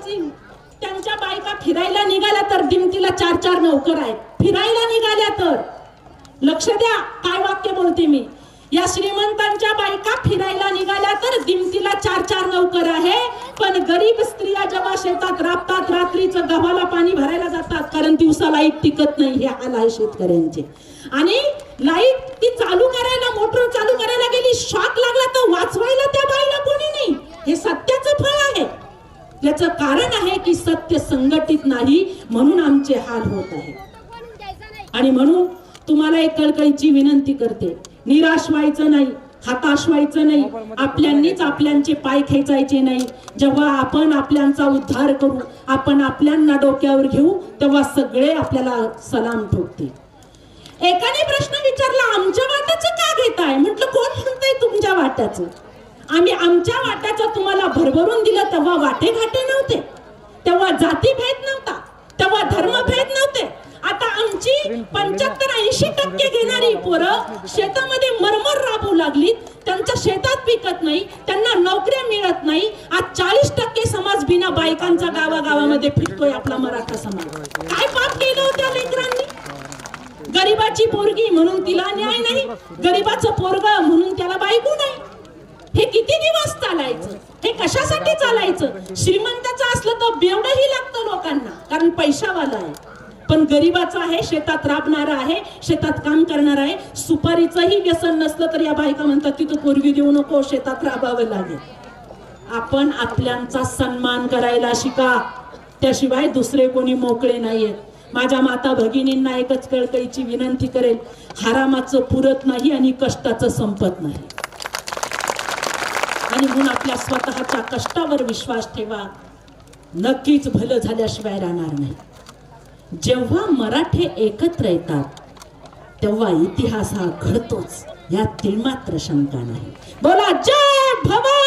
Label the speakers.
Speaker 1: त्यांच्या बायका फिरायला निघाल्या तर दिमतीला चार चार नोकर आहेत. फिरायला निघाल्या तर. लक्ष द्या काय वाक्य बोलते मी. या श्रीमंतांच्या बायका फिरायला निघाल्या तर दिमतीला चार चार नोकर आहे. पण गरीब स्त्रिया जेव्हा शेतात राबतात रात्रीचं गव्हाला पाणी भरायला जातात कारण दिवसा लाइट टिकत नाही हे हाल आहे शेतकऱ्यांचे. आणि लाइट याचं कारण आहे की सत्य संघटित नाही म्हणून आमचे हाल होत आहे. आणि म्हणून तुम्हाला एक कळकळीची विनंती करते. निराश व्हायचं नाही हाताश व्हायचं नाही आपल्यांनीच आपल्यांचे पाय खेचायचे नाही. जेव्हा आपण आपल्यांचा उद्धार करू आपण आपल्यांना डोक्यावर घेऊ तेव्हा सगळे आपल्याला सलाम ठोकतील. एकाने प्रश्न विचारला आमच्या वाट्याचं का घेताय? म्हटलं कोण म्हणतंय तुमच्या वाट्याचं? आम्ही आमच्या वाट्याचं तुम्हाला भरभरून दिलं तेव्हा वाटे घाटे नव्हते. तेव्हा जाती भेद नव्हता. तेव्हा धर्मभेद नव्हते. आता आमची पंच्याहत्तर ऐंशी टक्के घेणारी पोरं शेतामध्ये मरमर राबू लागली त्यांच्या शेतात पिकत नाही त्यांना नोकऱ्या मिळत नाही. आज चाळीस टक्के समाज बिना बायकांचा गावागावामध्ये फिरतोय आपला मराठा समाज. काय पाप केलं होत्या लेकरांनी? गरीबाची पोरगी म्हणून तिला न्याय नाही. गरीबाचं पोरग म्हणून त्याला बायको नाही. हे किती दिवस चालायचं? हे कशासाठी चालायचं? श्रीमंताचं असलं तर बेवडंही लागतं लोकांना कारण पैशावाला आहे. पण गरीबाचं आहे शेतात राबणारा आहे शेतात काम करणार आहे. सुपारीचंही व्यसन नसलं तर या बायका म्हणतात की तू पूर्वी देऊ नको शेतात राबावं लागेल. आपण आपल्यांचा सन्मान करायला शिका. त्याशिवाय दुसरे कोणी मोकळे नाहीयेत. माझ्या माता भगिनींना एकच कळकळीची विनंती करेल हरामाचं पुरत नाही आणि कष्टाचं संपत नाही. आणि म्हणून आपल्या स्वतःच्या कष्टावर विश्वास ठेवा. नक्कीच भलं झाल्याशिवाय राहणार नाही. जेव्हा मराठे एकत्र येतात तेव्हा इतिहास हा घडतोच यात मात्र शंका नाही. बोला जय भवा!